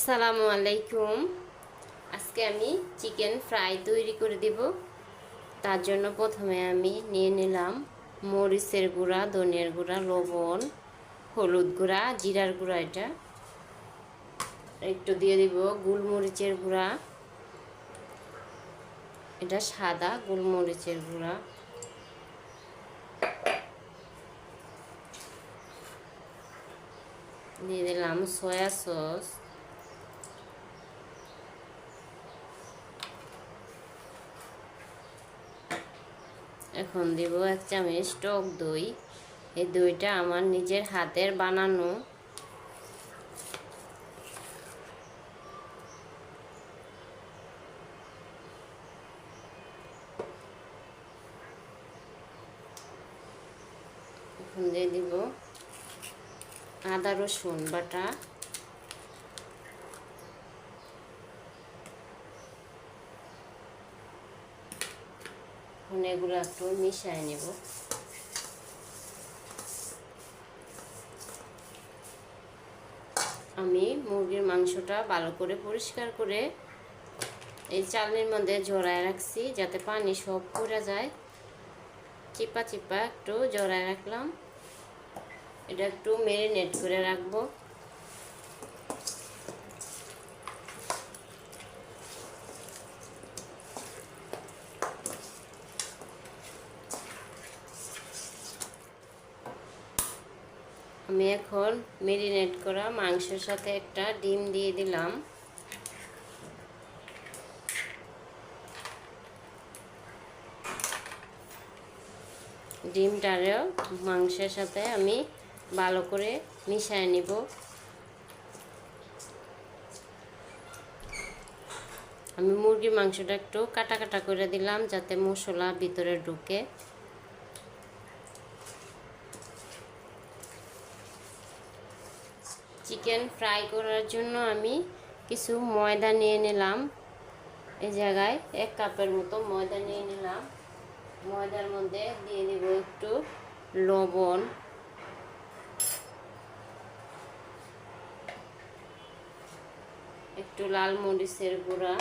আসসালামু আলাইকুম। আজকে আমি চিকেন ফ্রাই তৈরি করে দিব। তার জন্য প্রথমে আমি নিয়ে নিলাম মরিচের গুঁড়া, ধনিয়ার গুঁড়া, লবণ, হলুদ গুঁড়া, জিরার গুঁড়া এটা। একটু দিয়ে দিব গোলমরিচের গুঁড়া। এটা সাদা গোলমরিচের গুঁড়া। দিয়ে দিলাম সয়া সস। এখন দিব এক চামচ টক দই। এই দইটা আমার নিজের হাতের বানানো। দিয়ে দিব আদা রসুন বাটা। এখন এগুলো একটু মিশাই নেব। আমি মুরগির মাংসটা ভালো করে পরিষ্কার করে এই চালনির মধ্যে জড়ায় রাখছি যাতে পানি সব পড়ে যায়। চিপা চিপা একটু জড়ায় রাখলাম। এটা একটু মেরিনেট করে রাখব। আমি এখন মেরিনেট করা মাংসের সাথে একটা ডিম দিয়ে দিলাম। ডিমটারেও মাংসের সাথে আমি ভালো করে মিশিয়ে নিব। আমি মুরগির মাংসটা একটু কাটা কাটা করে দিলাম যাতে মশলা ভিতরে ঢুকে। চিকেন ফ্রাই করার জন্য আমি কিছু ময়দা নিয়ে নিলাম। এই জায়গায় এক কাপের মতো ময়দা নিয়ে নিলাম। ময়দার মধ্যে দিয়ে দিব একটু লবণ। একটু লাল মরিচের গুঁড়া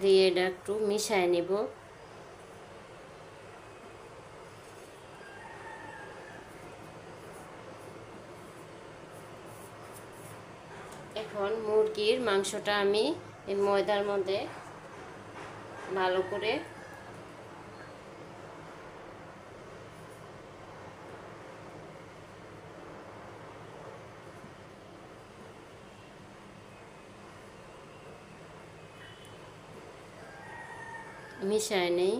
দিয়ে এটা একটু মিশায় নিব। এখন মুরগির মাংসটা আমি এই ময়দার মধ্যে ভালো করে মিশায় নেই।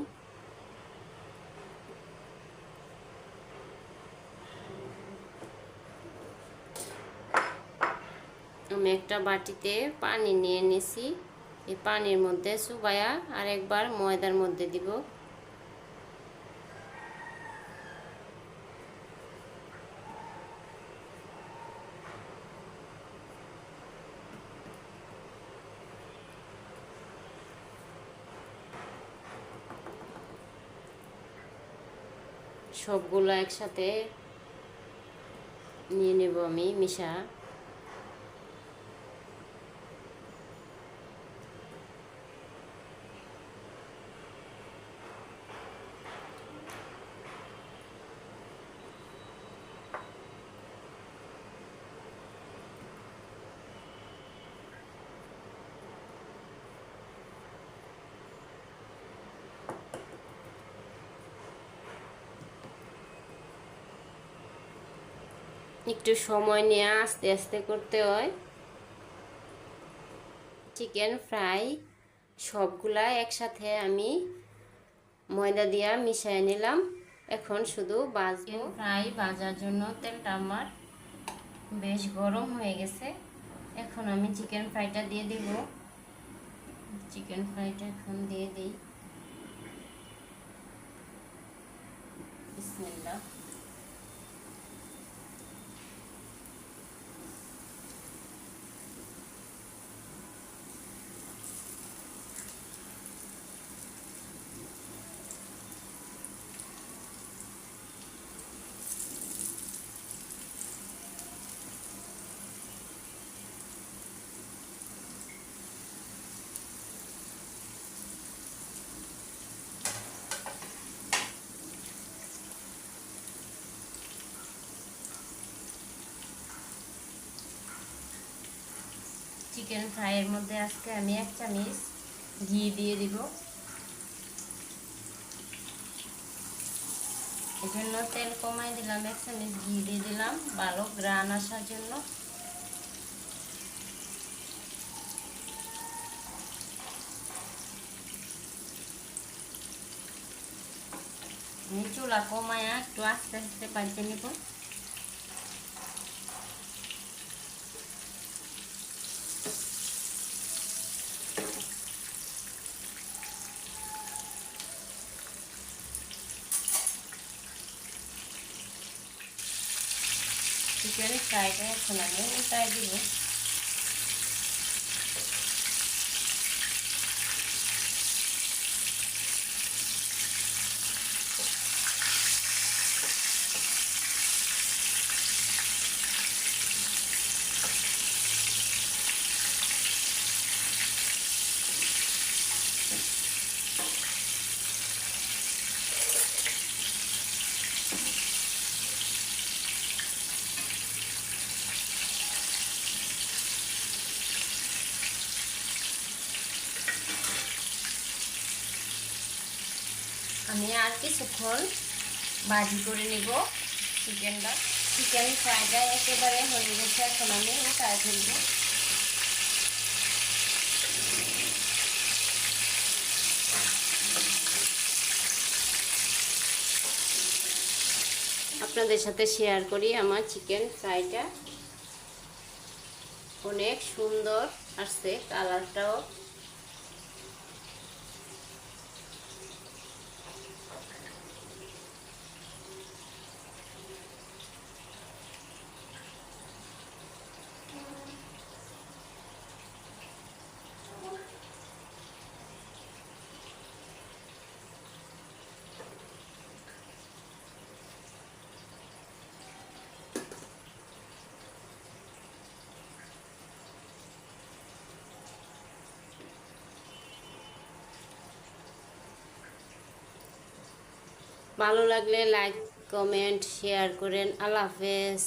আমি একটা বাটিতে পানি নিয়ে নিছি। এই পানির মধ্যে চুবায়া আর একবার ময়দার মধ্যে দিব। সবগুলো একসাথে নিয়ে নেব আমি মিশা। একটু সময় নিয়ে আস্তে আস্তে করতে হয়। চিকেন ফ্রাই সবগুলা একসাথে আমি ময়দা দিয়া মিশিয়ে নিলাম। এখন শুধু বাজবো। ফ্রাই ভাজার জন্য তেলটা আমার বেশ গরম হয়ে গেছে। এখন আমি চিকেন ফ্রাইটা দিয়ে দিব। চিকেন ফ্রাইটা এখন দিয়ে দিই। বিসমিল্লাহ। চিকেন ফ্রাইয়ের মধ্যে আজকে আমি এক চামচ ঘি দিয়ে দিব। এই জন্য তেল কমাই দিলাম, এক চামচ ঘি দিয়ে দিলাম, ভালো গ্রান আসার জন্য। আমি চুলা কমায়া একটু আস্তে আস্তে পাইতে নিব। চিকেন ফ্রাইটা এখন আমি উল্টাই আমি আর কিছুক্ষণ ভাজি করে নিব চিকেনটা। চিকেন ফ্রাইটা একেবারে হয়ে গেছে, এখন আমি উঠায় ফেলব। আপনাদের সাথে শেয়ার করি আমার চিকেন ফ্রাইটা অনেক সুন্দর আসছে কালারটাও ভালো লাগলে লাইক কমেন্ট শেয়ার করেন। আল্লাহ হাফেজ।